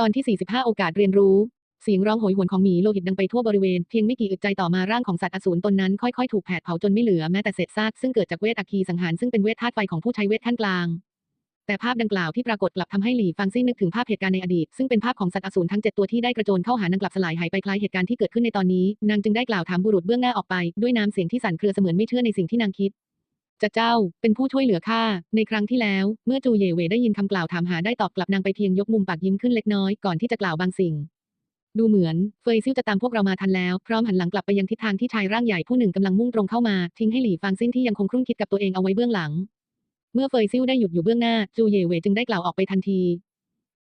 ตอนที่ 45 โอกาสเรียนรู้ เสียงร้องโหยหวนของหมีโลหิตดังไปทั่วบริเวณ เพียงไม่กี่อึดใจต่อมาร่างของสัตว์อสูรตนนั้นค่อยๆ ถูกแผดเผาจนไม่เหลือแม้แต่เศษซากซึ่งเกิดจากเวทอัคคีสังหารซึ่งเป็นเวทธาตุไฟของผู้ใช้เวทขั้นกลาง แต่ภาพดังกล่าวที่ปรากฏกลับทำให้หลี่ฟังซี่นึกถึงภาพเหตุการณ์ในอดีต ซึ่งเป็นภาพของสัตว์อสูรทั้งเจ็ดตัวที่ได้กระโจนเข้าหานางกลับสลายหายไปคล้ายเหตุการณ์ที่เกิดขึ้นในตอนนี้นางจึงได้กล่าวถามบุรุษเบื้องหน้าออกไปด้วยน้ำเสียงที่สั่นเครือเสมือนไม่เชื่อในสิ่งที่นางคิด จะเจ้า เป็นผู้ช่วยเหลือข้า ในครั้งที่แล้ว เมื่อจูเยเวได้ยินคำกล่าวถามหาได้ตอบกลับนางไปเพียงยกมุมปากยิ้มขึ้นเล็กน้อยก่อนที่จะกล่าวบางสิ่ง ดูเหมือน เฟยซิ่วจะตามพวกเรามาทันแล้ว พร้อมหันหลังกลับไปยังทิศทางที่ชายร่างใหญ่ผู้หนึ่งกำลังมุ่งตรงเข้ามา ทิ้งให้หลี่ฟางซินที่ยังคงครุ่นคิดกับตัวเองเอาไว้เบื้องหลัง เมื่อเฟยซิ่วได้หยุดอยู่เบื้องหน้า จูเยเวจึงได้กล่าวออกไปทันที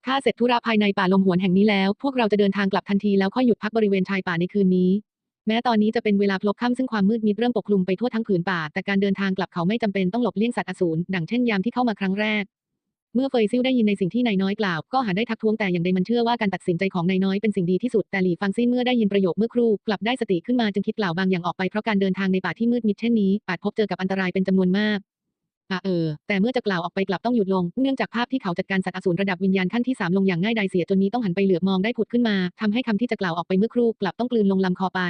ข้าเสร็จธุระภายในป่าลมหวนแห่งนี้แล้ว พวกเราจะเดินทางกลับทันทีแล้วค่อยหยุดพักบริเวณชายป่าในคืนนี้ แม้ตอนนี้จะเป็นเวลาพลบค่ำซึ่งความมืดมิดเริ่มปกคลุมไปทั่วทั้งผืนป่า แต่การเดินทางกลับเขาไม่จำเป็นต้องหลบเลี่ยงสัตว์อสูรดังเช่นยามที่เข้ามาครั้งแรก เมื่อเฟยซิลได้ยินในสิ่งที่นายน้อยกล่าว ก็หาได้ทักท้วงแต่อย่างใดมันเชื่อว่าการตัดสินใจของนายน้อยเป็นสิ่งดีที่สุดแต่หลี่ฟังซิ่นเมื่อได้ยินประโยคเมื่อครู่กลับได้สติขึ้นมาจึงคิดกล่าวบางอย่างออกไปเพราะการเดินทางในป่าที่มืดมิดเช่นนี้อาจพบเจอกับอันตรายเป็นจำนวนมาก อะเออ แต่เมื่อจะกล่าวออกไปกลับต้องหยุดลง เนื่องจากภาพที่เขาจัดการสัตว์อสูรระดับวิญญาณขั้นที่สามลงอย่างง่ายดายเสียจนนี้ต้องหันไปเหลือบมองได้ผุดขึ้นมาทำให้คำที่จะกล่าวออกไปเมื่อครู่กลับต้องกลืนลงลำคอไป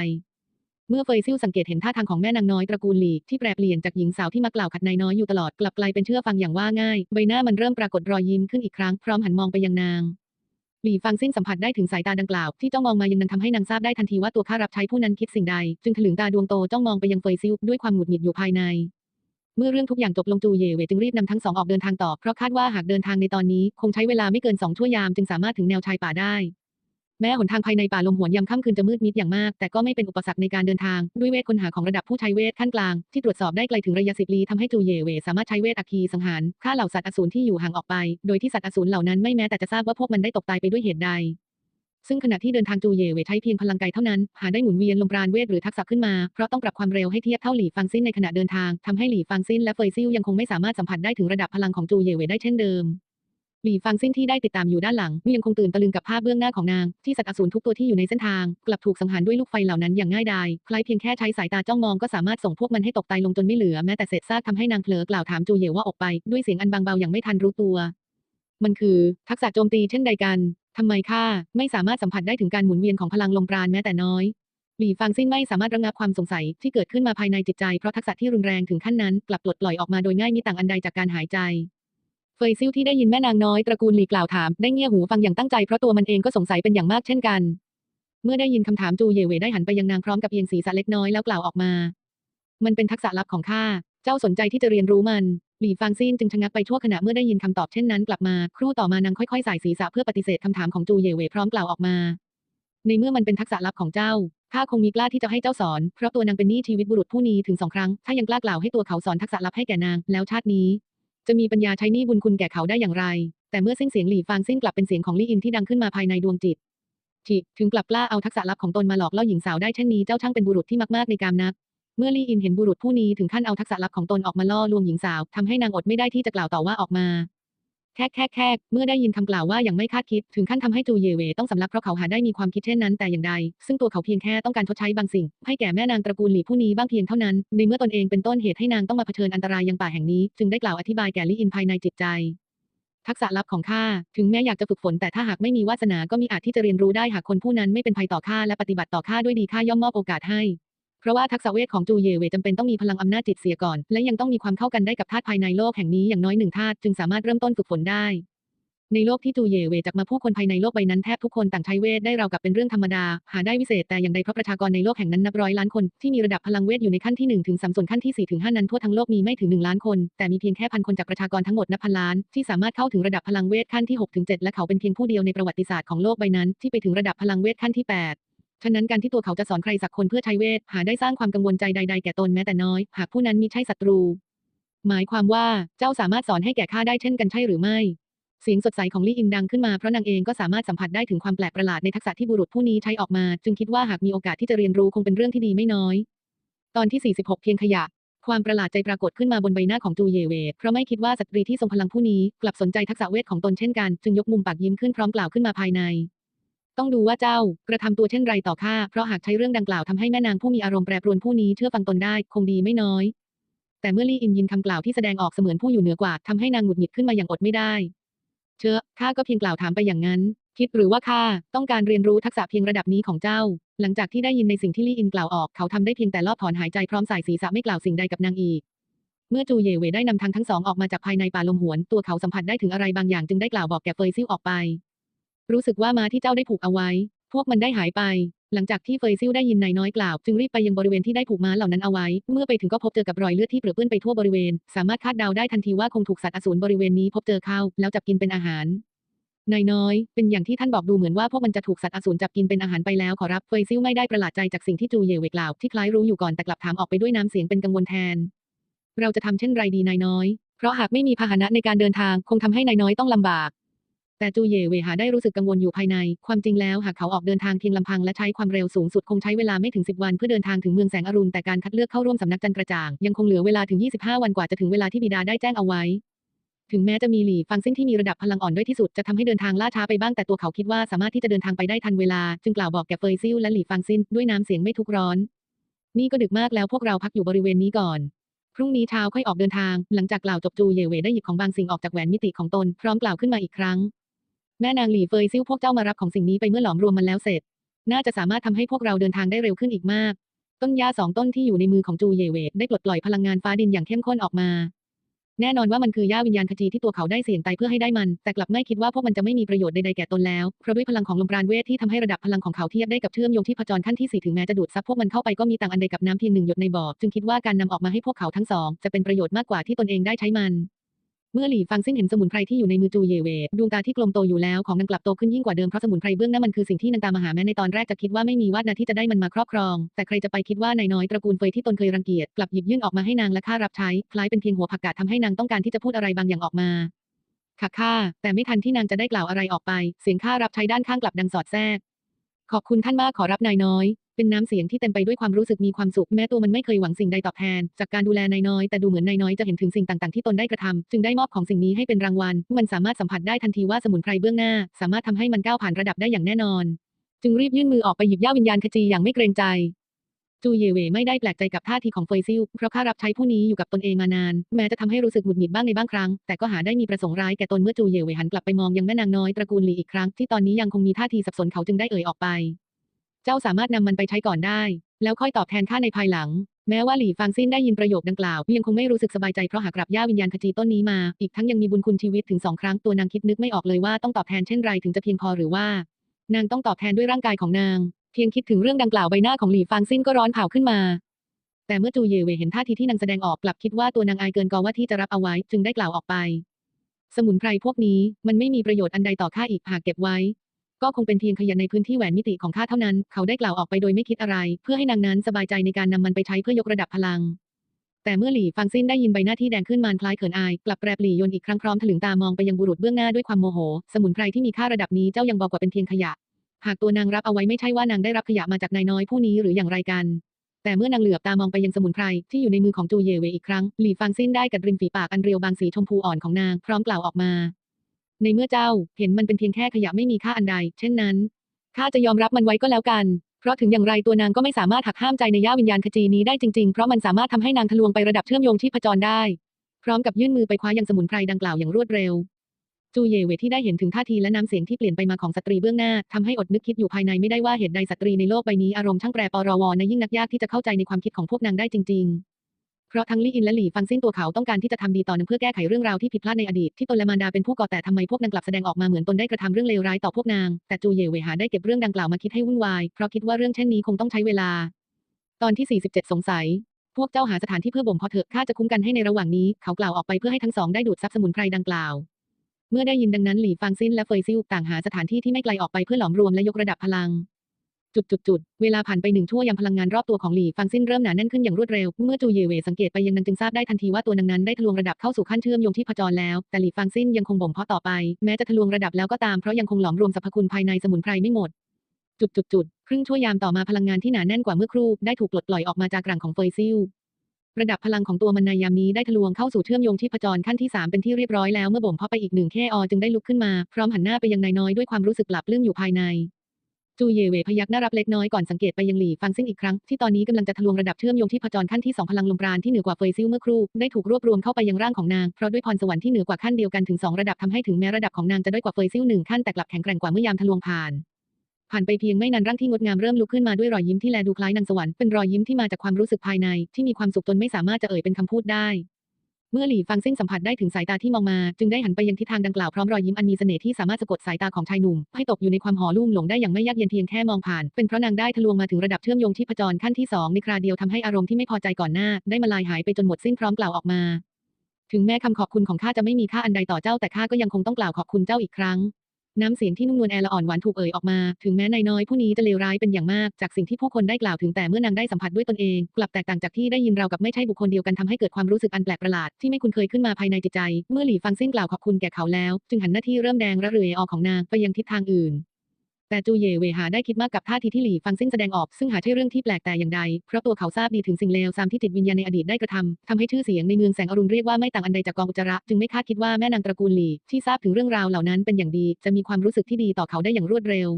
เมื่อเฟยซิ่วสังเกตเห็นท่าทางของแม่นางน้อยตระกูลหลีที่แปรเปลี่ยนจากหญิงสาวที่มากล่าวขัดนายน้อยอยู่ตลอดกลับกลายเป็นเชื่อฟังอย่างว่าง่าย ใบหน้ามันเริ่มปรากฏรอยยิ้มขึ้นอีกครั้งพร้อมหันมองไปยังนางหลี่ฟังสิ้นสัมผัสได้ถึงสายตาดังกล่าวที่จ้องมองมายังนันทำให้นางทราบได้ทันทีว่าตัวข้ารับใช้ผู้นั้นคิดสิ่งใด จึงถลึงตาดวงโตจ้องมองไปยังเฟยซิวด้วยความหงุดหงิดอยู่ภายใน เมื่อเรื่องทุกอย่างจบลงจูเย่เวจึงรีบนำทั้งสองออกเดินทางต่อเพราะคาดว่าหากเดินทางในตอนนี้คงใช้เวลาไม่เกินสองชั่วยามจึงสามารถถึงแนวชายป่าได้ แม้หนทางภายในป่าลมหวนยามค่ำคืนจะมืดมิดอย่างมาก แต่ก็ไม่เป็นอุปสรรคในการเดินทาง ด้วยเวทค้นหาของระดับผู้ใช้เวทขั้นกลาง ที่ตรวจสอบได้ไกลถึงระยะสิบลี้ทำให้จูเย่เวสามารถใช้เวทอัคคีสังหารฆ่าเหล่าสัตว์อสูรที่อยู่ห่างออกไป โดยที่สัตว์อสูรเหล่านั้นไม่แม้แต่จะทราบว่าพวกมันได้ตกตายไปด้วยเหตุใด ซึ่งขณะที่เดินทางจูเย่เวใช้เพียงพลังกายเท่านั้น หาได้หมุนเวียนลมปราณเวทหรือทักษะขึ้นมา เพราะต้องปรับความเร็วให้เทียบเท่าหลี่ฟังซินในขณะเดินทางทำให้หลี่ฟังซินและเฟยซิ่วยังคงไม่สามารถสัมผัสได้ถึงระดับพลังของจูเย่เวได้เช่นเดิมหลี่ฟังซินที่ได้ติดตามอยู่ด้านหลังยังคงตื่นตะลึงกับภาพเบื้องหน้าของนาง ที่สัตว์อสูรทุกตัวที่อยู่ในเส้นทาง กลับถูกสังหารด้วยลูกไฟเหล่านั้นอย่างง่ายดายคล้ายเพียงแค่ใช้สายตาจ้องมองก็สามารถส่งพวกมันให้ตกตายลงจนไม่เหลือแม้แต่เศษซากทำให้นางเผลอกล่าวถามจูเย่ว่าออกไป ด้วยเสียงอันบางเบาอย่างไม่ทันรู้ตัว มันคือ ทักษะโจมตีเช่นใดกัน ทำไมข้าไม่สามารถสัมผัสได้ถึงการหมุนเวียนของพลังลมปราณแม้แต่น้อยหลี่ฟางซิ่งไม่สามารถระงับความสงสัยที่เกิดขึ้นมาภายในจิตใจเพราะทักษะที่รุนแรงถึงขั้นนั้น กลับปลดปล่อยออกมาโดยง่ายมิต่างอันใดจากการหายใจ เฟยซิ่วที่ได้ยินแม่นางน้อยตระกูลหลีกล่าวถามได้เงี่ยหูฟังอย่างตั้งใจเพราะตัวมันเองก็สงสัยเป็นอย่างมากเช่นกัน เมื่อได้ยินคำถามจูเย่เวได้หันไปยังนางพร้อมกับเอียงศีรษะเล็กน้อยแล้วกล่าวออกมา มันเป็นทักษะลับของข้าเจ้าสนใจที่จะเรียนรู้มัน หลี่ฟางซินจึงชะงักไปชั่วขณะเมื่อได้ยินคำตอบเช่นนั้นกลับมา ครู่ต่อมานางค่อยๆสายศีรษะเพื่อปฏิเสธคำถามของจูเย่เหวพร้อมกล่าวออกมา ในเมื่อมันเป็นทักษะลับของเจ้าข้าคงมีกล้าที่จะให้เจ้าสอน เพราะตัวนางเป็นหนี้ชีวิตบุรุษผู้นี้ถึงสองครั้ง ถ้ายังกล้ากล่าวให้ตัวเขาสอนทักษะลับให้แก่นาง แล้วชาตินี้ จะมีปัญญาใช้หนี้บุญคุณแก่เขาได้อย่างไร แต่เมื่อสิ้นเสียงหลี่ฟางซินกลับเป็นเสียงของลี่อินที่ดังขึ้นมาภายในดวงจิตจิถึงกลับกล้าเอาทักษะลับของตนมาหลอกล่อหญิงสาวได้เช่นนี้เจ้าช่างเป็นบุรุษที่มากๆในกามนัก เมื่อลี่อินเห็นบุรุษผู้นี้ถึงขั้นเอาทักษะลับของตนออกมาล่อลวงหญิงสาวทำให้นางอดไม่ได้ที่จะกล่าวต่อว่าออกมา แค่แค่แค่เมื่อได้ยินคำกล่าวว่าอย่างไม่คาดคิด ถึงขั้นทำให้จูเยเวต้องสำลักเพราะเขาหาได้มีความคิดเช่นนั้นแต่อย่างใด ซึ่งตัวเขาเพียงแค่ต้องการชดใช้บางสิ่ง ให้แก่แม่นางตระกูลหลีผู้นี้บ้างเพียงเท่านั้น ในเมื่อตนเองเป็นต้นเหตุให้นางต้องมาเผชิญอันตรายยังป่าแห่งนี้ จึงได้กล่าวอธิบายแก่ลี่อินภายในจิตใจทักษะลับของข้า ถึงแม้อยากจะฝึกฝนแต่ถ้าหากไม่มีวาสนาก็มีอาจที่จะเรียนรู้ได้หากคนผู้นั้นไม่เป็นภัยต่อข้าและปฏิบัติต่อข้าด้วยดีข้าย่อมมอบโอกาสให้ เพราะว่าทักษะเวทของจูเย่เวจำเป็นต้องมีพลังอำนาจจิตเสียก่อน และยังต้องมีความเข้ากันได้กับธาตุภายในโลกแห่งนี้อย่างน้อยหนึ่งธาตุจึงสามารถเริ่มต้นฝึกฝนได้ในโลกที่จูเย่เวจากมาผู้คนภายในโลกใบนั้นแทบทุกคนต่างใช้เวทได้ราวกับเป็นเรื่องธรรมดา หาได้วิเศษแต่อย่างใดเพราะประชากรในโลกแห่งนั้นนับร้อยล้านคนที่มีระดับพลังเวทอยู่ในขั้นที่1ถึง3ส่วนขั้นที่4ถึง5นั้นทั่วทั้งโลกมีไม่ถึง 1 ล้านคน แต่มีเพียงแค่พันคนจากประชากรทั้งหมดนับพันล้านที่สามารถเข้าถึงระดับพลังเวทขั้นที่6ถึง7และเขาเป็นเพียงผู้เดียวในประวัติศาสตร์ของโลกใบนั้นที่ไปถึงระดับพลังเวทขั้นที่ 8 ฉะนั้นการที่ตัวเขาจะสอนใครสักคนเพื่อใช้เวท หาได้สร้างความกังวลใจใด ๆ แก่ตนแม้แต่น้อย หากผู้นั้นมิใช่ศัตรู หมายความว่าเจ้าสามารถสอนให้แก่ข้าได้เช่นกันใช่หรือไม่ เสียงสดใสของลี่อินดังขึ้นมาเพราะนางเองก็สามารถสัมผัสได้ถึงความแปลกประหลาดในทักษะที่บุรุษผู้นี้ใช้ออกมา จึงคิดว่าหากมีโอกาสที่จะเรียนรู้คงเป็นเรื่องที่ดีไม่น้อย ตอนที่ 46 เพียงขยะ ความประหลาดใจปรากฏขึ้นมาบนใบหน้าของจูเยเวเพราะไม่คิดว่าสตรีที่ทรงพลังผู้นี้กลับสนใจทักษะเวทของตนเช่นกันจึงยกมุมปากยิ้มขึ้นพร้อมกล่าวขึ้นมาภายใน ต้องดูว่าเจ้ากระทำตัวเช่นไรต่อข้า เพราะหากใช้เรื่องดังกล่าวทำให้แม่นางผู้มีอารมณ์แปรปรวนผู้นี้เชื่อฟังตนได้คงดีไม่น้อย แต่เมื่อลี่อินยินคำกล่าวที่แสดงออกเสมือนผู้อยู่เหนือกว่าทำให้นางหงุดหงิดขึ้นมาอย่างอดไม่ได้ เชอข้าก็เพียงกล่าวถามไปอย่างนั้น คิดหรือว่าข้าต้องการเรียนรู้ทักษะเพียงระดับนี้ของเจ้า หลังจากที่ได้ยินในสิ่งที่ลี่อินกล่าวออกเขาทำได้เพียงแต่ลอบถอนหายใจพร้อมสายศีรษะไม่กล่าวสิ่งใดกับนางอีกเมื่อจูเย่เวได้นำทางทั้งสองออกมาจากภายในป่าลมหวน ตัวเขาสัมผัสได้ถึงอะไรบางอย่างจึงได้กล่าวบอกแก่เฟยซิ่วออกไป รู้สึกว่าม้าที่เจ้าได้ผูกเอาไว้ พวกมันได้หายไป หลังจากที่เฟยซิ่วได้ยินนายน้อยกล่าว จึงรีบไปยังบริเวณที่ได้ผูกม้าเหล่านั้นเอาไว้ เมื่อไปถึงก็พบเจอกับรอยเลือดที่เปรอะเปื้อนไปทั่วบริเวณ สามารถคาดเดาได้ทันทีว่าคงถูกสัตว์อสูรบริเวณนี้พบเจอเข้า แล้วจับกินเป็นอาหารนายน้อย เป็นอย่างที่ท่านบอกดูเหมือนว่าพวกมันจะถูกสัตว์อสูรจับกินเป็นอาหารไปแล้วขอรับเฟยซิ่วไม่ได้ประหลาดใจจากสิ่งที่จูเยเวกล่าวที่คล้ายรู้อยู่ก่อนแต่กลับถามออกไปด้วยน้ำเสียงเป็นกังวลแทน เราจะทำเช่นไรดีนายน้อย เพราะหากไม่มีพาหนะในการเดินทางคงทำให้นายน้อยต้องลำบาก แต่จูเย่เวหาได้รู้สึกกังวลอยู่ภายใน ความจริงแล้วหากเขาออกเดินทางเพียงลำพังและใช้ความเร็วสูงสุดคงใช้เวลาไม่ถึง 10 วันเพื่อเดินทางถึงเมืองแสงอรุณแต่การคัดเลือกเข้าร่วมสำนักจันกระจ่างยังคงเหลือเวลาถึง 25 วันกว่าจะถึงเวลาที่บิดาได้แจ้งเอาไว้ ถึงแม้จะมีหลี่ฟังซิ่นที่มีระดับพลังอ่อนด้วยที่สุดจะทำให้เดินทางล่าช้าไปบ้างแต่ตัวเขาคิดว่าสามารถที่จะเดินทางไปได้ทันเวลา จึงกล่าวบอกแก่เฟยซิ่วและหลี่ฟังซินด้วยน้ำเสียงไม่ทุกร้อน นี่ก็ดึกมากแล้วพวกเราพักอยู่บริเวณนี้ก่อนพรุ่งนี้เช้าค่อยออกเดินทาง หลังจากกล่าวจบจูเยเวได้หยิบของบางสิ่งออกจากแหวนมิติของตน พร้อมกล่าวขึ้นมาอีกครั้ง แม่นางหลี่เฟยซิ่วพวกเจ้ามารับของสิ่งนี้ไปเมื่อหลอมรวมมันแล้วเสร็จ น่าจะสามารถทำให้พวกเราเดินทางได้เร็วขึ้นอีกมาก ต้นหญ้าสองต้นที่อยู่ในมือของจูเยเหวได้ปลดปล่อยพลังงานฟ้าดินอย่างเข้มข้นออกมา แน่นอนว่ามันคือหญ้าวิญญาณขจีที่ตัวเขาได้เสี่ยงตายเพื่อให้ได้มัน แต่กลับไม่คิดว่าพวกมันจะไม่มีประโยชน์ใดๆแก่ตนแล้ว เพราะด้วยพลังของลมปราณเวทที่ทำให้ระดับพลังของเขาเทียบได้กับเชื่อมโยงที่ผจรขั้นที่สี่ถึงแม้จะดูดซับพวกมันเข้าไปก็มีต่างอันใดกับน้ำเพียงหนึ่งหยดในบ่อ จึงคิดว่าการนำออกมาให้พวกเขาทั้งสองจะเป็นประโยชน์มากกว่าที่ตนเองได้ใช้มัน เมื่อหลี่ฟังซิ่งเห็นสมุนไพรที่อยู่ในมือจูเยเวดวงตาที่กลมโตอยู่แล้วของนางกลับโตขึ้นยิ่งกว่าเดิมเพราะสมุนไพรเบื้องหน้ามันคือสิ่งที่นางตามหาแม้ในตอนแรกจะคิดว่าไม่มีวาสนาที่จะได้มันมาครอบครอง แต่ใครจะไปคิดว่านายน้อยตระกูลเฟยที่ตนเคยรังเกียจกลับหยิบยื่นออกมาให้นางและข้ารับใช้คล้ายเป็นเพียงหัวผักกาดทำให้นางต้องการที่จะพูดอะไรบางอย่างออกมาค่ะข้าแต่ไม่ทันที่นางจะได้กล่าวอะไรออกไป เสียงข้ารับใช้ด้านข้างกลับดังสอดแทรก ขอบคุณท่านมากขอรับนายน้อย เป็นน้ำเสียงที่เต็มไปด้วยความรู้สึกมีความสุขแม้ตัวมันไม่เคยหวังสิ่งใดตอบแทน จากการดูแลนายน้อยแต่ดูเหมือนนายน้อยจะเห็นถึงสิ่งต่างๆที่ตนได้กระทำจึงได้มอบของสิ่งนี้ให้เป็นรางวัล มันสามารถสัมผัสได้ทันทีว่าสมุนไพรเบื้องหน้า สามารถทำให้มันก้าวผ่านระดับได้อย่างแน่นอน จึงรีบยื่นมือออกไปหยิบย่าวิญญาณขจีอย่างไม่เกรงใจ จูเยเวไม่ได้แปลกใจกับท่าทีของเฟยซิลเพราะข้ารับใช้ผู้นี้อยู่กับตนเองมานาน แม้จะทำให้รู้สึกหงุดหงิดบ้างในบางครั้ง แต่ก็หาได้มีประสงค์ร้ายแก่ตนเมื่อจูเยเวหันกลับไปมองยังแม่นางน้อยตระกูลหลีอีกครั้งที่ตอนนี้ยังคงมีท่าทีสับสนเขาจึงได้เอ่ยออกไป เจ้าสามารถนำมันไปใช้ก่อนได้ แล้วค่อยตอบแทนข้าในภายหลัง แม้ว่าหลี่ฟางซินได้ยินประโยคดังกล่าวยังคงไม่รู้สึกสบายใจเพราะหากรับย่าวิญญาณขจีต้นนี้มา อีกทั้งยังมีบุญคุณชีวิตถึงสองครั้งตัวนางคิดนึกไม่ออกเลยว่าต้องตอบแทนเช่นไรถึงจะเพียงพอหรือว่านางต้องตอบแทนด้วยร่างกายของนาง เพียงคิดถึงเรื่องดังกล่าวใบหน้าของหลี่ฟางซินก็ร้อนเผาขึ้นมา แต่เมื่อจูเยเวเห็นท่าทีที่นางแสดงออกกลับคิดว่าตัวนางอายเกินกว่าที่จะรับเอาไว้จึงได้กล่าวออกไป สมุนไพรพวกนี้มันไม่มีประโยชน์อันใดต่อข้าอีกหากเก็บไว้ ก็คงเป็นเพียงขยะในพื้นที่แหวนมิติของข้าเท่านั้น เขาได้กล่าวออกไปโดยไม่คิดอะไร เพื่อให้นางนั้นสบายใจในการนำมันไปใช้เพื่อยกระดับพลังแต่เมื่อหลี่ฟังซินได้ยินใบหน้าที่แดงขึ้นมานคล้ายเขินอาย กลับแปรปลียนอีกครั้งพร้อมถลึงตามองไปยังบุรุษเบื้องหน้าด้วยความโมโห สมุนไพรที่มีค่าระดับนี้เจ้ายังบอกว่าเป็นเพียงขยะ หากตัวนางรับเอาไว้ไม่ใช่ว่านางได้รับขยะมาจากนายน้อยผู้นี้หรืออย่างไรกัน แต่เมื่อนางเหลือบตามองไปยังสมุนไพรที่อยู่ในมือของจูเยเวอีกครั้ง หลี่ฟังซินได้กัดริมฝีปากอันเรียวบางสีชมพูอ่อนของนางพร้อมกล่าวออกมา ในเมื่อเจ้าเห็นมันเป็นเพียงแค่ขยะไม่มีค่าอันใด เช่นนั้นข้าจะยอมรับมันไว้ก็แล้วกัน เพราะถึงอย่างไรตัวนางก็ไม่สามารถหักห้ามใจในย่าวิญญาณขจีนี้ได้จริงๆ เพราะมันสามารถทำให้นางทะลวงไประดับเชื่อมโยงที่ผจรได้ พร้อมกับยื่นมือไปคว้ายังสมุนไพรดังกล่าวอย่างรวดเร็ว จูเยเวที่ได้เห็นถึงท่าทีและน้ำเสียงที่เปลี่ยนไปมาของสตรีเบื้องหน้าทำให้อดนึกคิดอยู่ภายในไม่ได้ว่าเหตุใดสตรีในโลกใบนี้อารมณ์ช่างแปรปรวในยิ่งนักยากที่จะเข้าใจในความคิดของพวกนางได้จริงๆเพราะทั้งลี่อินและหลี่ฟังซินตัวเขาต้องการที่จะทำดีต่อนางเพื่อแก้ไขเรื่องราวที่ผิดพลาดในอดีตที่ตนและมารดาเป็นผู้ก่อแต่ทำไมพวกนางกลับแสดงออกมาเหมือนตนได้กระทำเรื่องเลวร้ายต่อพวกนาง แต่จูเย่เวหาได้เก็บเรื่องดังกล่าวมาคิดให้วุ่นวายเพราะคิดว่าเรื่องเช่นนี้คงต้องใช้เวลา ตอนที่ 47 สงสัย พวกเจ้าหาสถานที่เพื่อบ่มเพาะเถอะข้าจะคุ้มกันให้ในระหว่างนี้ เขากล่าวออกไปเพื่อให้ทั้งสองได้ดูดซับสมุนไพรดังกล่าว เมื่อได้ยินดังนั้นหลี่ฟางซินและเฟยซิลต่างหาสถานที่ที่ไม่ไกลออกไปเพื่อหลอมรวมและยกระดับพลังจุดจุดจุดเวลาผ่านไปหนึ่งชั่วยามพลังงานรอบตัวของหลี่ฟังซินเริ่มหนาแน่นขึ้นอย่างรวดเร็ว เมื่อจูเยเวสังเกตไปยังนางจึงทราบได้ทันทีว่าตัวนางนั้นได้ทะลวงระดับเข้าสู่ขั้นเชื่อมโยงที่ผจรแล้ว แต่หลี่ฟังซินยังคงบ่มเพาะต่อไป แม้จะทะลวงระดับแล้วก็ตามเพราะยังคงหลอมรวมสรรพคุณภายในสมุนไพรไม่หมด จุดจุดจุดครึ่งชั่วยามต่อมาพลังงานที่หนาแน่นกว่าเมื่อครู่ได้ถูกปลดปล่อยออกมาจากกลางของเฟยซิล ระดับพลังของตัวมันในยามนี้ได้ทะลวงเข้าสู่เชื่อมโยงที่ผจรขั้นที่ 3 เป็นที่เรียบร้อยแล้วเมื่อบ่มเพาะไปอีกหนึ่งแค่อจึงได้ลุกขึ้นมา พร้อมหันหน้าไปยังนายน้อยด้วยความรู้สึกปลาบลื้มอยู่ภายใน จูเย่เวพยักหน้ารับเล็กน้อยก่อนสังเกตไปยังหลี่ฟังซิ่งอีกครั้ง ที่ตอนนี้กำลังจะทะลวงระดับเชื่อมโยงที่ผจรขั้นที่สองพลังลมปราณที่เหนือกว่าเฟยซิ่วเมื่อครู่ได้ถูกรวบรวมเข้าไปยังร่างของนางเพราะด้วยพรสวรรค์ที่เหนือกว่าขั้นเดียวกันถึงสองระดับทำให้ถึงแม้ระดับของนางจะด้อยกว่าเฟยซิ่วหนึ่งขั้นแต่กลับแข็งแกร่งกว่าเมื่อยามทะลวงผ่าน ผ่านไปเพียงไม่นานร่างที่งดงามเริ่มลุกขึ้นมาด้วยรอยยิ้มที่แลดูคล้ายนางสวรรค์เป็นรอยยิ้มที่มาจากความรู้สึกภายใน ที่มีความสุขจนไม่สามารถจะเอ่ยเป็นคำพูดได้ เมื่อหลี่ฟังซิ่งสัมผัสได้ถึงสายตาที่มองมา จึงได้หันไปยังทิศทางดังกล่าวพร้อมรอยยิ้มอันมีเสน่ห์ที่สามารถสะกดสายตาของชายหนุ่ม ให้ตกอยู่ในความห่อลุ่มหลงได้อย่างไม่ยากเย็นเพียงแค่มองผ่าน เป็นเพราะนางได้ทะลวงมาถึงระดับเชื่อมโยงที่ผจรขั้นที่สองในคราเดียวทำให้อารมณ์ที่ไม่พอใจก่อนหน้า ได้มาลายหายไปจนหมดสิ้นพร้อมกล่าวออกมา ถึงแม้คำขอบคุณของข้าจะไม่มีค่าอันใดต่อเจ้าแต่ข้าก็ยังคงต้องกล่าวขอบคุณเจ้าอีกครั้ง น้ำเสียงที่นุ่มนวลแอละอ่อนหวานถูกเอ่ยออกมา ถึงแม้นายน้อยผู้นี้จะเลวร้ายเป็นอย่างมาก จากสิ่งที่ผู้คนได้กล่าวถึงแต่เมื่อนางได้สัมผัสด้วยตนเอง กลับแตกต่างจากที่ได้ยินเรากับไม่ใช่บุคคลเดียวกันทำให้เกิดความรู้สึกอันแปลกประหลาดที่ไม่คุ้นเคยขึ้นมาภายในจิตใจ เมื่อหลี่ฟังซิ่งกล่าวขอบคุณแก่เขาแล้ว จึงหันหน้าที่เริ่มแดงระเรือออของนางไปยังทิศทางอื่น แต่จูเย่เวหาได้คิดมากกับท่าทีที่หลี่ฟังซิ่งแสดงออก ซึ่งหาใช่เรื่องที่แปลกแต่อย่างใด เพราะตัวเขาทราบดีถึงสิ่งเลวทรามที่จิตวิญญาณในอดีตได้กระทำทำให้ชื่อเสียงในเมืองแสงอรุณเรียกว่าไม่ต่างอันใดจากกองอุจจาระจึงไม่คาดคิดว่าแม่นางตระกูลหลี่ที่ทราบถึงเรื่องราวเหล่านั้นเป็นอย่างดี จะมีความรู้สึกที่ดีต่อเขาได้อย่างรวดเร็ว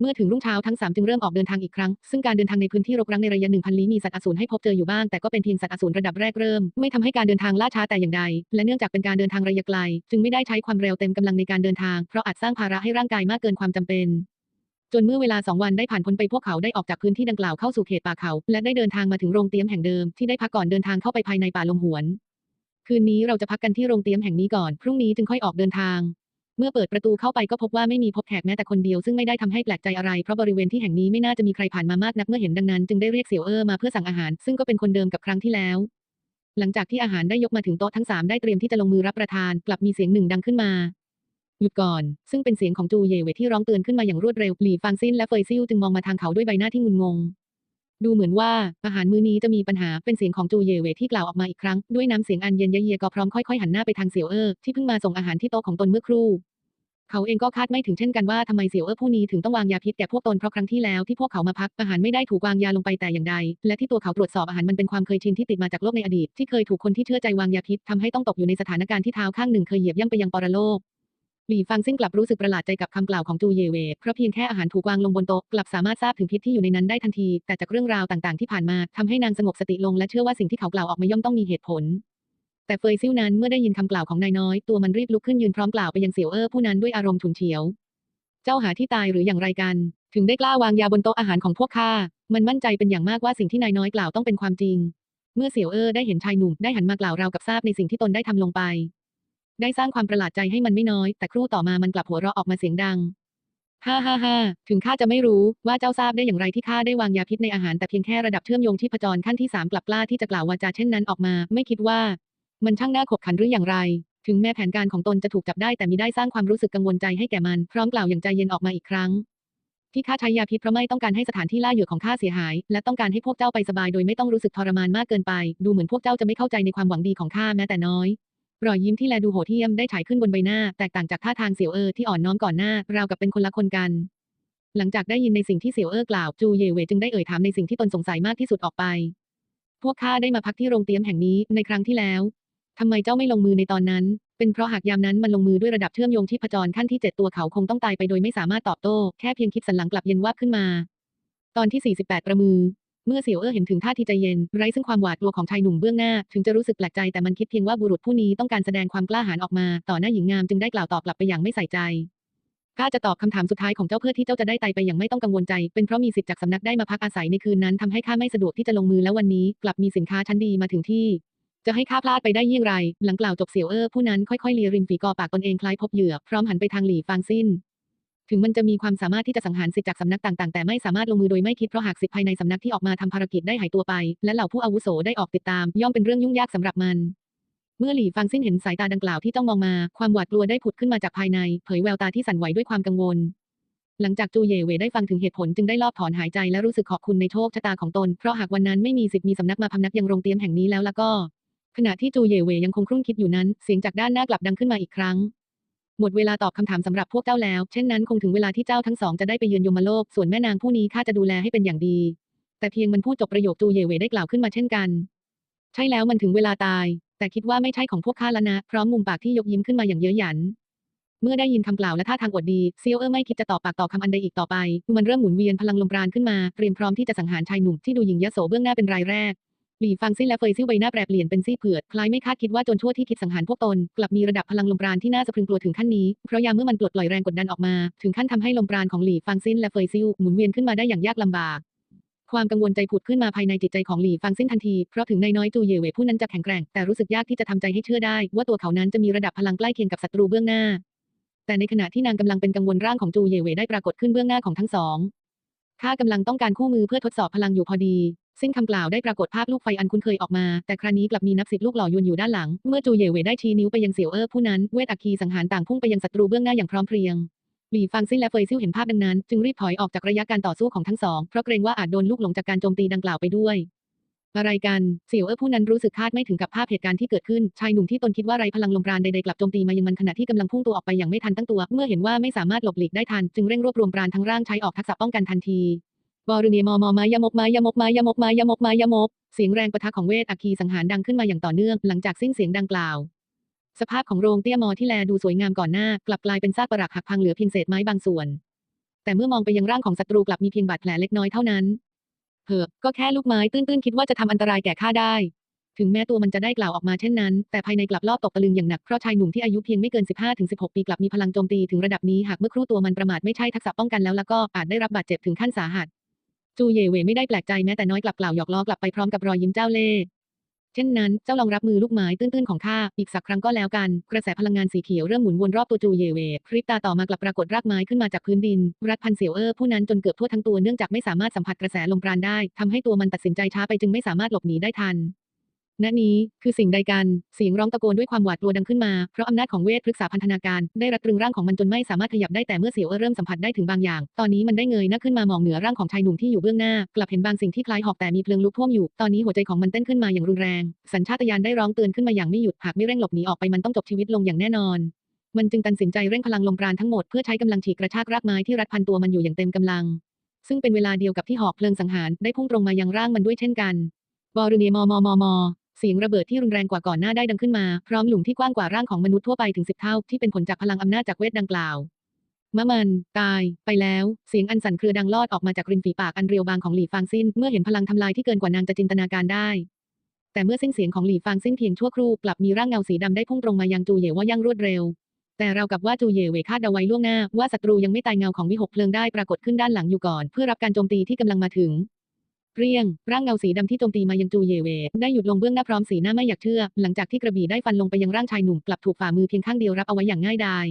เมื่อถึงรุ่งเช้าทั้งสามจึงเริ่มออกเดินทางอีกครั้ง ซึ่งการเดินทางในพื้นที่รกร้างในระยะหนึ่งพันลี้มีสัตว์อสูรให้พบเจออยู่บ้าง แต่ก็เป็นเพียงสัตว์อสูรระดับแรกเริ่ม ไม่ทำให้การเดินทางล่าช้าแต่อย่างใด และเนื่องจากเป็นการเดินทางระยะไกล จึงไม่ได้ใช้ความเร็วเต็มกำลังในการเดินทาง เพราะอาจสร้างภาระให้ร่างกายมากเกินความจำเป็น จนเมื่อเวลาสองวันได้ผ่านพ้นไปพวกเขาได้ออกจากพื้นที่ดังกล่าวเข้าสู่เขตป่าเขา และได้เดินทางมาถึงโรงเตี๊ยมแห่งเดิมที่ได้พักก่อนเดินทางเข้าไปภายในป่าลมหวน คืนนี้เราจะพักกันที่โรงเตี๊ยมแห่งนี้ก่อน พรุ่งนี้จึงค่อยออกเดินทาง เมื่อเปิดประตูเข้าไปก็พบว่าไม่มีพบแขกแม้แต่คนเดียวซึ่งไม่ได้ทำให้แปลกใจอะไรเพราะบริเวณที่แห่งนี้ไม่น่าจะมีใครผ่านมามากนักเมื่อเห็นดังนั้นจึงได้เรียกเสี่ยวเออมาเพื่อสั่งอาหาร ซึ่งก็เป็นคนเดิมกับครั้งที่แล้ว หลังจากที่อาหารได้ยกมาถึงโต๊ะทั้งสามได้เตรียมที่จะลงมือรับประทาน กลับมีเสียงหนึ่งดังขึ้นมา หยุดก่อน ซึ่งเป็นเสียงของจูเยเวที่ร้องเตือนขึ้นมาอย่างรวดเร็ว หลี่ฟางซินและเฟยซิ่วจึงมองมาทางเขาด้วยใบหน้าที่งุนงง ดูเหมือนว่าอาหารมื้อนี้จะมีปัญหา เป็นเสียงของจูเยเวที่กล่าวออกมาอีกครั้ง ด้วยน้ำเสียงอันเย็นเยียก็พร้อมค่อยๆหันหน้าไปทางเสี่ยวเออที่เพิ่งมาส่งอาหารที่โต๊ะของตนเมื่อครู่ เขาเองก็คาดไม่ถึงเช่นกันว่าทำไมเสี่ยวเออผู้นี้ถึงต้องวางยาพิษแก่พวกตนเพราะครั้งที่แล้วที่พวกเขามาพักอาหารไม่ได้ถูกวางยาลงไปแต่อย่างใด และที่ตัวเขาตรวจสอบอาหารมันเป็นความเคยชินที่ติดมาจากโลกในอดีตที่เคยถูกคนที่เชื่อใจวางยาพิษทำให้ต้องตกอยู่ในสถานการณ์ที่เท้าข้างหนึ่งเคยเหยียบย่ำไปยังปรโลก หลี่ฟังซิ่งกลับรู้สึกประหลาดใจกับคำกล่าวของจูเยเวเพราะเพียงแค่อาหารถูกวางลงบนโต๊ะกลับสามารถทราบถึงพิษที่อยู่ในนั้นได้ทันที แต่จากเรื่องราวต่างๆที่ผ่านมาทำให้นางสงบสติลงและเชื่อว่าสิ่งที่เขากล่าวออกมาย่อมต้องมีเหตุผล แต่เฟยซิ่วนั้นเมื่อได้ยินคำกล่าวของนายน้อย ตัวมันรีบลุกขึ้นยืนพร้อมกล่าวไปยังเสี่ยวเอ้อผู้นั้นด้วยอารมณ์ฉุนเฉียว เจ้าหาที่ตายหรืออย่างไรกัน ถึงได้กล้าวางยาบนโต๊ะอาหารของพวกข้ามันมั่นใจเป็นอย่างมากว่าสิ่งที่นายน้อยกล่าวต้องเป็นความจริง เมื่อเสี่ยวเอ้อได้เห็นชายหนุ่มได้หันมากล่าวราวกับทราบในสิ่งที่ตนได้ทำลงไป ได้สร้างความประหลาดใจให้มันไม่น้อย แต่ครู่ต่อมามันกลับหัวเราะออกมาเสียงดังฮ่าฮ่าฮ่าถึงข้าจะไม่รู้ว่าเจ้าทราบได้อย่างไรที่ข้าได้วางยาพิษในอาหารแต่เพียงแค่ระดับเชื่อมโยงที่ผจรขั้นที่สามกลับกล้าที่จะกล่าววาจาเช่นนั้นออกมา ไม่คิดว่า มันช่างน่าขบขันหรืออย่างไร ถึงแม้แผนการของตนจะถูกจับได้แต่มิได้สร้างความรู้สึกกังวลใจให้แก่มัน พร้อมกล่าวอย่างใจเย็นออกมาอีกครั้ง ที่ข้าใช้ยาพิษเพราะไม่ต้องการให้สถานที่ล่าเหยื่อของข้าเสียหาย และต้องการให้พวกเจ้าไปสบายโดยไม่ต้องรู้สึกทรมานมากเกินไป ดูเหมือนพวกเจ้าจะไม่เข้าใจในความหวังดีของข้าแม้แต่น้อย รอยยิ้มที่แลดูโหดเหี้ยมได้ฉายขึ้นบนใบหน้า แตกต่างจากท่าทางเสี่ยวเออที่อ่อนน้อมก่อนหน้าราวกับเป็นคนละคนกัน หลังจากได้ยินในสิ่งที่เสี่ยวเออกล่าวจูเย่เวจึงได้เอ่ยถามในสิ่งที่ตนสงสัยมากที่สุดออกไป พวกข้าได้มาพักที่โรงเตี๊ยมแห่งนี้ในครั้งที่แล้วทำไมเจ้าไม่ลงมือในตอนนั้น เป็นเพราะหากยามนั้นมันลงมือด้วยระดับเชื่อมโยงที่ผจรขั้นที่เจ็ดตัวเขาคงต้องตายไปโดยไม่สามารถตอบโต้ แค่เพียงคิดสันหลังกลับเย็นวาบขึ้นมา ตอนที่ 48 ประมือ เมื่อเสี่ยวเอ้อเห็นถึงท่าทีใจเย็น ไร้ซึ่งความหวาดกลัวของชายหนุ่มเบื้องหน้า ถึงจะรู้สึกแปลกใจแต่มันคิดเพียงว่าบุรุษผู้นี้ต้องการแสดงความกล้าหาญออกมาต่อหน้าหญิงงามจึงได้กล่าวตอบกลับไปอย่างไม่ใส่ใจข้าจะตอบคำถามสุดท้ายของเจ้าเพื่อที่เจ้าจะได้ตไปอย่างไม่ต้องกังวลใจ เป็นเพราะมีสิทธิ์จากสำนักได้มาพักอาศัยในคืนนั้นทำให้ข้าไม่สะดวกที่จะลงมือแล้ววันนี้ กลับมีสินค้าชั้นดีมาถึงที่ จะให้ข้าพลาดไปได้ยิ่งไร หลังกล่าวจบเสี่ยวเอ้อผู้นั้นค่อยๆเลียริมฝีกอปากตนเองคล้ายพบเหยื่อพร้อมหันไปทางหลี่ฟางซิน ถึงมันจะมีความสามารถที่จะสังหารสิทธิ์จากสำนักต่างๆ แต่ไม่สามารถลงมือโดยไม่คิดเพราะหากสิทธิ์ภายในสำนักที่ออกมาทำภารกิจได้หายตัวไป และเหล่าผู้อาวุโสได้ออกติดตาม ย่อมเป็นเรื่องยุ่งยากสำหรับมันเมื่อหลี่ฟางซินเห็นสายตาดังกล่าวที่จ้องมองมา ความหวาดกลัวได้ผุดขึ้นมาจากภายใน เผยแววตาที่สั่นไหวด้วยความกังวล หลังจากจูเย่เหวได้ฟังถึงเหตุผลจึงได้รอบถอนหายใจและรู้สึกขอบคุณในโชคชะตาของตน เพราะหากวันนั้นไม่มีสิทธิ์มีสำนักมาพำนักยังโรงเตรียมแห่งนี้แล้วแล้วก็ ขณะที่จูเย่เวยังคงครุ่นคิดอยู่นั้น เสียงจากด้านหน้ากลับดังขึ้นมาอีกครั้ง หมดเวลาตอบคำถามสำหรับพวกเจ้าแล้ว เช่นนั้นคงถึงเวลาที่เจ้าทั้งสองจะได้ไปเยือนยมโลก ส่วนแม่นางผู้นี้ข้าจะดูแลให้เป็นอย่างดี แต่เพียงมันพูดจบประโยคจูเย่เวได้กล่าวขึ้นมาเช่นกัน ใช่แล้วมันถึงเวลาตาย แต่คิดว่าไม่ใช่ของพวกข้าแล้วนะ พร้อมมุมปากที่ยกยิ้มขึ้นมาอย่างเย้ยหยัน เมื่อได้ยินคำกล่าวและท่าทางอวดดีเซียวเออไม่คิดจะตอบปากต่อคำอันใดอีกต่อไป มันเริ่มหมุนเวียนพลังลมปราณขึ้นมา เตรียมพร้อมที่จะสังหารชายหนุ่มที่ดูหยิ่งยโสเบื้องหน้าเป็นรายแรก หลี่ฟังซินและเฟยซิ่วใบหน้าแปรเปลี่ยนเป็นซีดเผือดคล้ายไม่คาดคิดว่าจรชั่วที่คิดสังหารพวกตน กลับมีระดับพลังลมปราณที่น่าสะพรึงกลัวถึงขั้นนี้ เพราะยามเมื่อมันปลดปล่อยแรงกดดันออกมา ถึงขั้นทำให้ลมปราณของหลี่ฟังซินและเฟยซิ่วหมุนเวียนขึ้นมาได้อย่างยากลำบากความกังวลใจผุดขึ้นมาภายในจิตใจของหลี่ฟังซินทันที เพราะถึงนายน้อยจูเย่เหวผู้นั้นจะแข็งแกร่ง แต่รู้สึกยากที่จะทำใจให้เชื่อได้ ว่าตัวเขานั้นจะมีระดับพลังใกล้เคียงกับศัตรูเบื้องหน้า แต่ในขณะที่นางกำลังเป็นกังวลร่างของจูเย่เวได้ปรากฏขึ้นเบื้องหน้าของทั้งสองข้ากำลังต้องการคู่มือเพื่อทดสอบพลังอยู่พอดี สิ้นคำกล่าวได้ปรากฏภาพลูกไฟอันคุ้นเคยออกมา แต่คราวนี้กลับมีนับสิบลูกหล่อยวนอยู่ด้านหลัง เมื่อจูเย่เวได้ชี้นิ้วไปยังเสี่ยวเอ้อผู้นั้น เวทอัคคีสังหารต่างพุ่งไปยังศัตรูเบื้องหน้าอย่างพร้อมเพรียงหลี่ฟังซินและเฟยซิ่วเห็นภาพดังนั้น จึงรีบถอยออกจากระยะการต่อสู้ของทั้งสอง เพราะเกรงว่าอาจโดนลูกหลงจากการโจมตีดังกล่าวไปด้วย อะไรกัน เสี่ยวเอ้อผู้นั้นรู้สึกคาดไม่ถึงกับภาพเหตุการณ์ที่เกิดขึ้น ชายหนุ่มที่ตนคิดว่าไร้พลังลมปราณใดๆกลับโจมตีมายังมันขณะที่กำลังพุ่งตัวออกไปอย่างไม่ทันตั้งตัว เมื่อเห็นว่าไม่สามารถหลบหลีกได้ทัน จึงเร่งรวบรวมปราณทั้งร่างใช้ออกทักษะป้องกันทันที บอรุเนียมอมอมายมกมายมกมายมกมายมกมายมก เสียงแรงปะทะของเวทอัคคีสังหารดังขึ้นมาอย่างต่อเนื่องหลังจากสิ้นเสียงดังกล่าว สภาพของโรงเตี้ยมอที่แลดูสวยงามก่อนหน้ากลับกลายเป็นซากปรักหักพังเหลือเพียงเศษไม้บางส่วน แต่เมื่อมองไปยังร่างของศัตรูกลับมีเพียงบาดแผลเล็กน้อยเท่านั้นเฮ้อก็แค่ลูกไม้ตื้นๆคิดว่าจะทำอันตรายแก่ข้าได้ ถึงแม้ตัวมันจะได้กล่าวออกมาเช่นนั้น แต่ภายในกลับลอบตกตะลึงอย่างหนักเพราะชายหนุ่มที่อายุเพียงไม่เกิน 15-16 ปีกลับมีพลังโจมตีถึงระดับนี้หากเมื่อครู่ตัวมันประมาทไม่ใช่ทักษะป้องกันแล้วแล้วก็อาจได้รับบาดเจ็บถึงขั้นสาหัส จูเยเวไม่ได้แปลกใจแม้แต่น้อยกลับกล่าวหยอกล้อกลับไปพร้อมกับรอยยิ้มเจ้าเล่ห์เช่นนั้นเจ้าลองรับมือลูกไม้ตื้นๆของข้าอีกสักครั้งก็แล้วกัน กระแสพลังงานสีเขียวเริ่มหมุนวนรอบตัวจูเยเวพริบตาต่อมากลับปรากฏรากไม้ขึ้นมาจากพื้นดิน รัดพันเสียวเออผู้นั้นจนเกือบทั่วทั้งตัวเนื่องจากไม่สามารถสัมผัสกระแสลมปราณได้ทำให้ตัวมันตัดสินใจช้าไปจึงไม่สามารถหลบหนีได้ทัน ณนี้คือสิ่งใดกัน เสียงร้องตะโกนด้วยความหวาดกลัวดังขึ้นมา เพราะอำนาจของเวทพฤกษาพันธนาการ ได้รัดตรึงร่างของมันจนไม่สามารถขยับได้แต่เมื่อเสียวเออเริ่มสัมผัสได้ถึงบางอย่าง ตอนนี้มันได้เงยหน้าขึ้นมามองเหนือร่างของชายหนุ่มที่อยู่เบื้องหน้ากลับเห็นบางสิ่งที่คล้ายหอกแต่มีเพลิงลุกท่วมอยู่ ตอนนี้หัวใจของมันเต้นขึ้นมาอย่างรุนแรง สัญชาตญาณได้ร้องเตือนขึ้นมาอย่างไม่หยุดหากไม่เร่งหลบหนีออกไปมันต้องจบชีวิตลงอย่างแน่นอนมันจึงตัดสินใจเร่งพลังลมปราณทั้งหมดเพื่อใช้กำลังฉีกกระชากรากไม้ที่รัดพันตัวมันอยู่อย่างเต็มกำลัง ซึ่งเป็นเวลาเดียวกับที่หอกเพลิงสังหารได้พุ่งตรงมายังร่างมันด้วยเช่นกันบอรุเนียมอมอมอมอ เสียงระเบิดที่รุนแรงกว่าก่อนหน้าได้ดังขึ้นมา พร้อมหลุมที่กว้างกว่าร่างของมนุษย์ทั่วไปถึงสิบเท่า ที่เป็นผลจากพลังอำนาจจากเวทดังกล่าวมะมัน ตาย ไปแล้ว เสียงอันสั่นเครือดังลอดออกมาจากริมฝีปากอันเรียวบางของหลี่ฟางซินเมื่อเห็นพลังทำลายที่เกินกว่านางจะจินตนาการได้ แต่เมื่อสิ้นเสียงของหลี่ฟางซินเพียงชั่วครู่กลับมีร่างเงาสีดำได้พุ่งตรงมายังจูเหยว่ายั่งรวดเร็ว แต่เรากับว่าจูเย่เวคาดเดาไว้ล่วงหน้าว่าศัตรูยังไม่ตายเงาของวิหกเพลิงได้ปรากฏขึ้นด้านหลังอยู่ก่อน เพื่อรับการโจมตีที่กำลังมาถึง เรียง ร่างเงาสีดำที่โจมตีมายังจูเยเว ได้หยุดลงเบื้องหน้าพร้อมสีหน้าไม่อยากเชื่อ หลังจากที่กระบี่ได้ฟันลงไปยังร่างชายหนุ่มกลับถูกฝ่ามือเพียงข้างเดียวรับเอาไว้อย่างง่ายดาย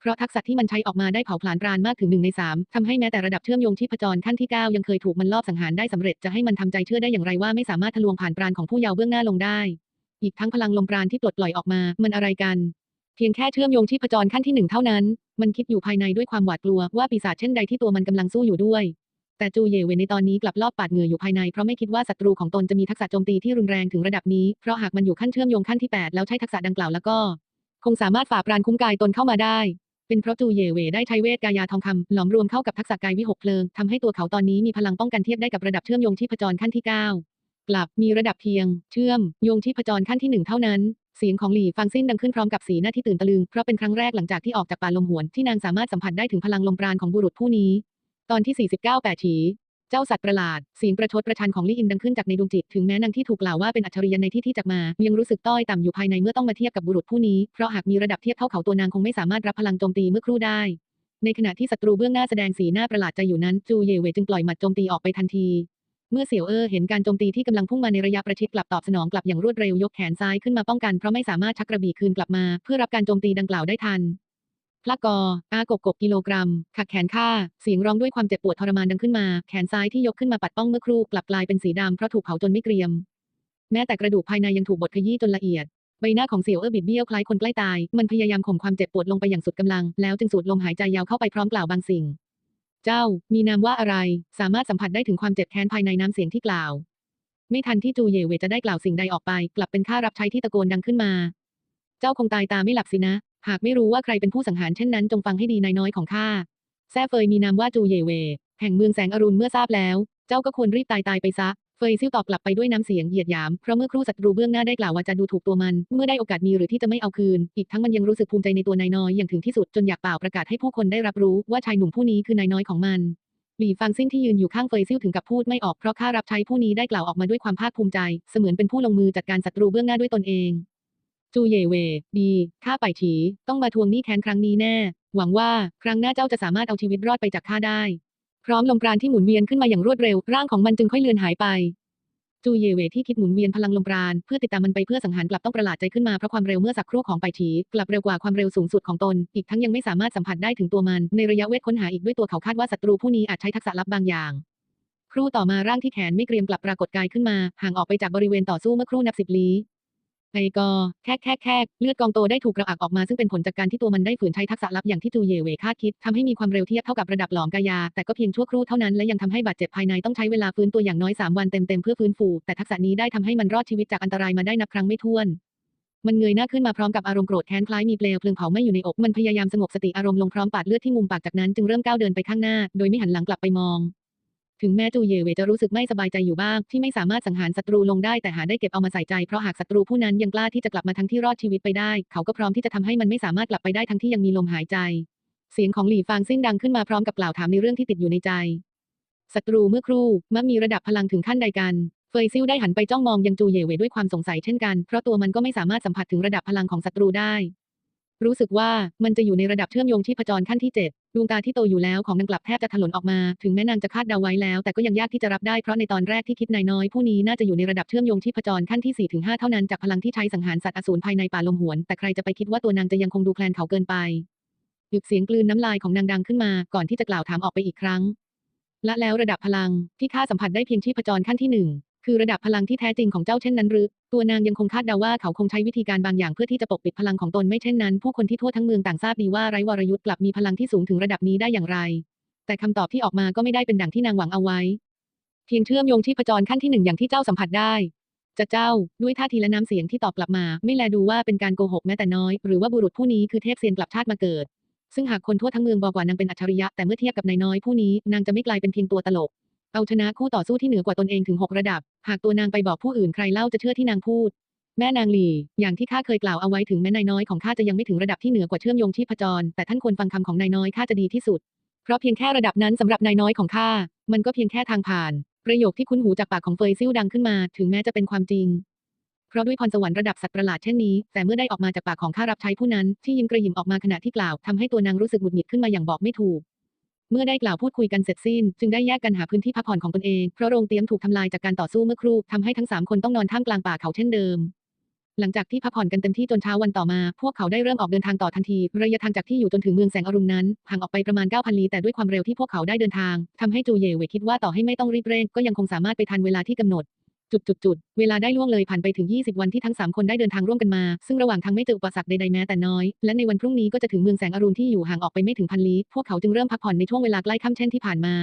เพราะทักษะที่มันใช้ออกมาได้เผาผลาญปราณมากถึงหนึ่งในสามทำให้แม้แต่ระดับเชื่อมโยงชีพจรขั้นที่เก้ายังเคยถูกมันลอบสังหารได้สำเร็จจะให้มันทำใจเชื่อได้อย่างไรว่าไม่สามารถทะลวงผ่านปราณของผู้เยาว์เบื้องหน้าลงได้ อีกทั้งพลังลมปราณที่ปลดปล่อยออกมา มันอะไรกัน เพียงแค่เชื่อมโยงชีพจรขั้นที่หนึ่งเท่านั้น มันคิดอยู่ภายในด้วยความหวาดกลัวว่าปีศาจเช่นใดที่ตัวมันกำลังสู้อยู่ด้วย แต่จูเยเวนในตอนนี้กลับลอบปาดเหงื่ออยู่ภายในเพราะไม่คิดว่าศัตรูของตนจะมีทักษะโจมตีที่รุนแรงถึงระดับนี้ เพราะหากมันอยู่ขั้นเชื่อมโยงขั้นที่แปดแล้วใช้ทักษะดังกล่าวแล้วก็ คงสามารถฝ่าปราณคุ้มกายตนเข้ามาได้ เป็นเพราะจูเยเวได้ใช้เวทกายาทองคำหลอมรวมเข้ากับทักษะกายวิหกเพลิงทำให้ตัวเขาตอนนี้มีพลังป้องกันเทียบได้กับระดับเชื่อมโยงชีพจรขั้นที่เก้ากลับมีระดับเพียง เชื่อมโยงชีพจรขั้นที่หนึ่งเท่านั้นเสียงของหลี่ฟังสิ้นดังขึ้นพร้อมกับสีหน้าที่ตื่นตะลึง เพราะเป็นครั้งแรกหลังจากที่ออกจากป่าลมหวนที่นางสามารถสัมผัสได้ถึงพลังลมปราณของบุรุษผู้นี้ ตอนที่ 49 แปดฉีเจ้าสัตว์ประหลาดเสียงประชดประชันของลี่อินดังขึ้นจากในดวงจิตถึงแม้นางที่ถูกกล่าวว่าเป็นอัจฉริยะในที่ที่จากมา ยังรู้สึกต้อยต่ำอยู่ภายในเมื่อต้องมาเทียบกับบุรุษผู้นี้ เพราะหากมีระดับเทียบเท่าเขาตัวนางคงไม่สามารถรับพลังโจมตีเมื่อครู่ได้ ในขณะที่ศัตรูเบื้องหน้าแสดงสีหน้าประหลาดใจอยู่นั้น จูเย่เวจึงปล่อยหมัดโจมตีออกไปทันที เมื่อเสี่ยวเออเห็นการโจมตีที่กำลังพุ่งมาในระยะประชิดกลับตอบสนองกลับอย่างรวดเร็วยกแขนซ้ายขึ้นมาป้องกันเพราะไม่สามารถชักกระบี่คืนกลับมา เพื่อรับการโจมตีดังกล่าวได้ทัน พละกอ อากบกบกิโลกรัม ขัดแขนข้า เสียงร้องด้วยความเจ็บปวดทรมานดังขึ้นมา แขนซ้ายที่ยกขึ้นมาปัดป้องเมื่อครู่กลับกลายเป็นสีดำเพราะถูกเผาจนไม่เกรียม แม้แต่กระดูกภายในยังถูกบดขยี้จนละเอียด ใบหน้าของเสี่ยวเอ้อบิดเบี้ยวคล้ายคนใกล้ตาย มันพยายามข่มความเจ็บปวดลงไปอย่างสุดกำลัง แล้วจึงสูดลมหายใจยาวเข้าไปพร้อมกล่าวบางสิ่ง เจ้า มีนามว่าอะไร สามารถสัมผัสได้ถึงความเจ็บแค้นภายในน้ำเสียงที่กล่าว ไม่ทันที่จูเย่เวจะได้กล่าวสิ่งใดออกไป กลับเป็นข้ารับใช้ที่ตะโกนดังขึ้นมา เจ้าคงตายตาไม่หลับสินะ หากไม่รู้ว่าใครเป็นผู้สังหารเช่นนั้นจงฟังให้ดีนายน้อยของข้าแซ่เฟยมีนามว่าจูเย่เว แห่งเมืองแสงอรุณเมื่อทราบแล้ว เจ้าก็ควรรีบตายตายไปซะ เฟยซิ่วตอบกลับไปด้วยน้ำเสียงเหยียดหยาม เพราะเมื่อครู่ศัตรูเบื้องหน้าได้กล่าวว่าจะดูถูกตัวมัน เมื่อได้โอกาสมีหรือที่จะไม่เอาคืน อีกทั้งมันยังรู้สึกภูมิใจในตัวนายน้อยอย่างถึงที่สุดจนอยากเป่าประกาศให้ผู้คนได้รับรู้ว่าชายหนุ่มผู้นี้คือนายน้อยของมันหลี่ฟางซิ่นที่ยืนอยู่ข้างเฟยซิ่วถึงกับพูดไม่ออกเพราะข้ารับใช้ผู้นี้ได้กล่าวออกมาด้วยความภาคภูมิใจ เสมือนเป็นผู้ลงมือจัดการศัตรูเบื้องหน้าด้วยตนเอง จูเยเว ดีข้าไปฉีต้องมาทวงหนี้แค้นครั้งนี้แน่ หวังว่าครั้งหน้าเจ้าจะสามารถเอาชีวิตรอดไปจากข้าได้ พร้อมลมปราณที่หมุนเวียนขึ้นมาอย่างรวดเร็ว ร่างของมันจึงค่อยเลือนหายไป จูเยเวที่คิดหมุนเวียนพลังลมปราณเพื่อติดตามมันไปเพื่อสังหารกลับต้องประหลาดใจขึ้นมาเพราะความเร็วเมื่อสักครู่ของไปฉีกลับเร็วกว่าความเร็วสูงสุดของตน อีกทั้งยังไม่สามารถสัมผัสได้ถึงตัวมัน ในระยะเวทค้นหาอีกด้วยตัวเขาคาดว่าศัตรูผู้นี้อาจใช้ทักษะลับบางอย่างครู่ต่อมาร่างที่แขนไม่เกรียมกลับปรากฏกายขึ้นมา ห่างออกไปจากบริเวณต่อสู้เมื่อครู่นับสิบลี้ ไอกอแคกแคกแคกเลือดกองโตได้ถูกกระอักออกมาซึ่งเป็นผลจากการที่ตัวมันได้ฝืนใช้ทักษะลับอย่างที่จูเยเวคาดคิดทำให้มีความเร็วเทียบเท่ากับระดับหลอมกายา แต่ก็เพียงชั่วครู่เท่านั้นและยังทำให้บาดเจ็บภายในต้องใช้เวลาฟื้นตัวอย่างน้อย 3 วันเต็มๆเพื่อฟื้นฟู แต่ทักษะนี้ได้ทำให้มันรอดชีวิตจากอันตรายมาได้นับครั้งไม่ถ้วนมันเงยหน้าขึ้นมาพร้อมกับอารมณ์โกรธแค้นคล้ายมีเปลวเพลิงเผาไหม้อยู่ในอก มันพยายามสงบสติอารมณ์ลงพร้อมปาดเลือดที่มุมปากจากนั้นจึงเริ่มก้าวเดินไปข้างหน้า โดยไม่หันหลังกลับไปมอง ถึงแม้จูเยเวจะรู้สึกไม่สบายใจอยู่บ้าง ที่ไม่สามารถสังหารศัตรูลงได้แต่หาได้เก็บเอามาใส่ใจเพราะหากศัตรูผู้นั้นยังกล้าที่จะกลับมาทั้งที่รอดชีวิตไปได้ เขาก็พร้อมที่จะทำให้มันไม่สามารถกลับไปได้ทั้งที่ยังมีลมหายใจ เสียงของหลี่ฟางซิ่งดังขึ้นมาพร้อมกับกล่าวถามในเรื่องที่ติดอยู่ในใจศัตรูเมื่อครู่มักมีระดับพลังถึงขั้นใดกันเฟยซิ่วได้หันไปจ้องมองยังจูเยเวด้วยความสงสัยเช่นกันเพราะตัวมันก็ไม่สามารถสัมผัสถึงระดับพลังของศัตรูได้ รู้สึกว่ามันจะอยู่ในระดับเชื่อมโยงที่ผจรขั้นที่7ดวงตาที่โตอยู่แล้วของนางกลับแทบจะถลนออกมา ถึงแม้นางจะคาดเดาไว้แล้ว แต่ก็ยังยากที่จะรับได้เพราะในตอนแรกที่คิดนายน้อยผู้นี้น่าจะอยู่ในระดับเชื่อมโยงที่ผจรขั้นที่4ถึง5เท่านั้นจากพลังที่ใช้สังหารสัตว์อสูรภายในป่าลมหวน แต่ใครจะไปคิดว่าตัวนางจะยังคงดูแคลนเขาเกินไปหยุดเสียงกลืนน้ำลายของนางดังขึ้นมา ก่อนที่จะกล่าวถามออกไปอีกครั้งและแล้วระดับพลังที่ข้าสัมผัสได้เพียงที่ผจรขั้นที่หนึ่ง คือระดับพลังที่แท้จริงของเจ้าเช่นนั้นหรือ ตัวนางยังคงคาดเดาว่าเขาคงใช้วิธีการบางอย่างเพื่อที่จะปกปิดพลังของตนไม่เช่นนั้น ผู้คนที่ทั่วทั้งเมืองต่างทราบดีว่าไร้วรยุทธ์กลับมีพลังที่สูงถึงระดับนี้ได้อย่างไร แต่คำตอบที่ออกมาก็ไม่ได้เป็นดังที่นางหวังเอาไว้ เพียงเชื่อมโยงที่ผจรขั้นที่หนึ่งอย่างที่เจ้าสัมผัสได้จะเจ้า ด้วยท่าทีและน้ำเสียงที่ตอบกลับมา ไม่แลดูว่าเป็นการโกหกแม้แต่น้อย หรือว่าบุรุษผู้นี้คือเทพเซียนกลับชาติมาเกิด ซึ่งหากคนทั่วทั้งเมืองบอกว่านางเป็นอัจฉริยะแต่เมื่อเทียบกับนายน้อยผู้นี้นางจะไม่กลายเป็นเพียงตัวตลก เอาชนะคู่ต่อสู้ที่เหนือกว่าตนเองถึง 6 ระดับ หากตัวนางไปบอกผู้อื่นใครเล่าจะเชื่อที่นางพูด แม่นางหลีอย่างที่ข้าเคยกล่าวเอาไว้ถึงแม้นายน้อยของข้าจะยังไม่ถึงระดับที่เหนือกว่าเชื่อมโยงที่ผจร แต่ท่านควรฟังคำของนายน้อยข้าจะดีที่สุด เพราะเพียงแค่ระดับนั้นสำหรับนายน้อยของข้ามันก็เพียงแค่ทางผ่าน ประโยคที่คุ้นหูจากปากของเฟยซิ่วดังขึ้นมา ถึงแม้จะเป็นความจริง เพราะด้วยพรสวรรค์ระดับสัตว์ประหลาดเช่นนี้ แต่เมื่อได้ออกมาจากปากของข้ารับใช้ผู้นั้น ที่ยิ้มกระยิมออกมาขณะที่กล่าวทำให้ตัวนางรู้สึกหงุดหงิดขึ้นมาอย่างบอกไม่ถูก เมื่อได้กล่าวพูดคุยกันเสร็จสิ้น จึงได้แยกกันหาพื้นที่พักผ่อนของตนเอง เพราะโรงเตียมถูกทำลายจากการต่อสู้เมื่อครู่ทำให้ทั้งสามคนต้องนอนท่ามกลางป่าเขาเช่นเดิม หลังจากที่พักผ่อนกันเต็มที่จนเช้าวันต่อมา พวกเขาได้เริ่มออกเดินทางต่อทันที ระยะทางจากที่อยู่จนถึงเมืองแสงอรุณนั้นห่างออกไปประมาณ9,000ลี้แต่ด้วยความเร็วที่พวกเขาได้เดินทางทำให้จูเย่เวคิดว่าต่อให้ไม่ต้องรีบเร่งก็ยังคงสามารถไปทันเวลาที่กำหนด จุดจุดจุดเวลาได้ล่วงเลยผ่านไปถึง 20 วันที่ทั้ง 3 คนได้เดินทางร่วมกันมา ซึ่งระหว่างทางไม่เจออุปสรรคใดๆแม้แต่น้อย และในวันพรุ่งนี้ก็จะถึงเมืองแสงอรุณที่อยู่ห่างออกไปไม่ถึงพันลี้พวกเขาจึงเริ่มพักผ่อนในช่วงเวลาใกล้ค่ำเช่นที่ผ่านมา